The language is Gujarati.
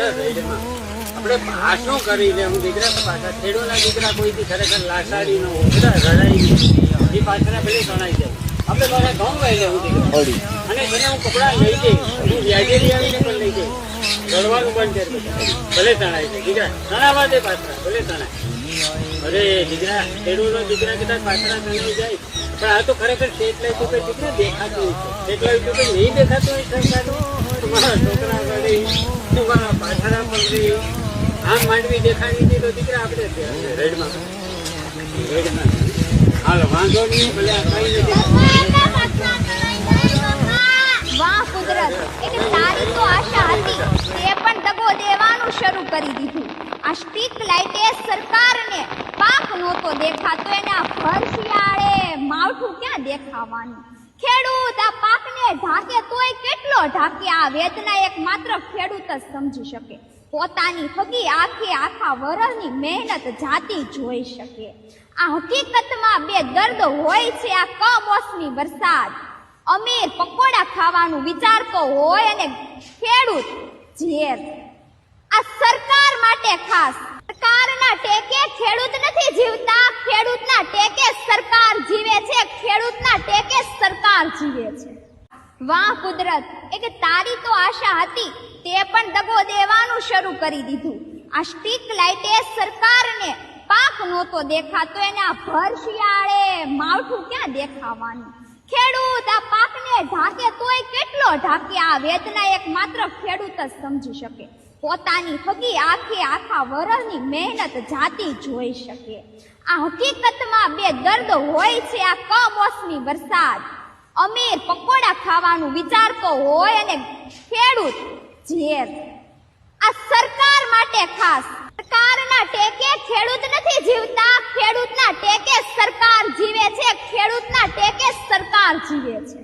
આપણે પાછું કરી દે હું દીકરા પાછા ખેડૂના દીકરા કોઈથી? ખરેખર લાસાડી નો રડાઈ એ પાછળ ભલે ગણાઈ જાય આપણે પાછા ઘઉં વાઈ લેવું દીકરા. અને એને હું કપડા લઈ જઈ હું વ્યાજેરી આવીને પણ લઈ જઈ રડવાનું બંધ કરી ભલે તણાય છે દીકરા તણાવા દે પાછળ. ભલે તણાય અરે દીકરા ખેડૂતનો દીકરા કદાચ પાછળ તણાઈ જાય? પણ આ તો ખરેખર સેટેલાઇટ ઉપર દીકરા દેખાતું છે. સેટેલાઇટ ઉપર નહીં દેખાતું હોય સરકાર તમારા છોકરા ગળી પગડી આમ માંડવી દેખાડી હતી તો દીકરા આપણે રેડમાં. રેડમાં. હાલો વાંધો નહીં ભલે આ કઈ નથી. વાહ કુદરત. એટલે તારી તો આશા હતી. તે પણ દગો દેવાનું શરૂ કરી દીધું. આ સ્ટ્રીટ લાઇટે સરકારને પાક નહોતો દેખાતો, એને આ ભર શિયાળે માવઠું ક્યાં દેખાવાનું? ખેડૂત આ પાકને ઢાંકે તોય કેટલો ઢાંકે? આ વેદના એક માત્ર ખેડૂત જ સમજી શકે. પોતાની હગી આખે આખા વરસની મહેનત જાતી જોઈ શકે. આ હકીકતમાં બે દર્દ હોય છે, આ કમોસમી વરસાદ. અમીર પકોડા ખાવાનું વિચારતો હોય અને ખેડૂત ઝેર. સરકાર માટે ખાસ. સરકારના ટેકે ખેડૂત નથી જીવતા, ખેડૂતના ટેકે સરકાર જીવે છે, ખેડૂતના ટેકે સરકાર જીવે છે. વાહ, કુદરત. એક તારી તો આશા હતી, તે પણ દગો દેવાનું શરૂ કરી દીધું. આ સ્ટીક લાઇટે સરકારને પાક નહોતો દેખાતો, એને આ ભર શિયાળે માવઠું ક્યાં દેખાવાનું? ખેડૂત આ પાકને ઢાકે તોય કેટલો ઢાકે, આ વેદના એક માત્ર ખેડૂત જ સમજી શકે. પોતાની થકી આખે આખા વરસની મહેનત જાતી જોઈ શકે. આ હકીકતમાં બે દર્દ હોય છે આ કમોસમી વરસાદ. અમીર પકોડા ખાવાનું વિચારતો હોય અને ખેડૂત ઝેર. આ સરકાર માટે ખાસ. સરકારના ટેકે ખેડૂત નથી જીવતા, ખેડૂતના ટેકે સરકાર જીવે છે, ખેડૂતના ટેકે સરકાર જીવે છે.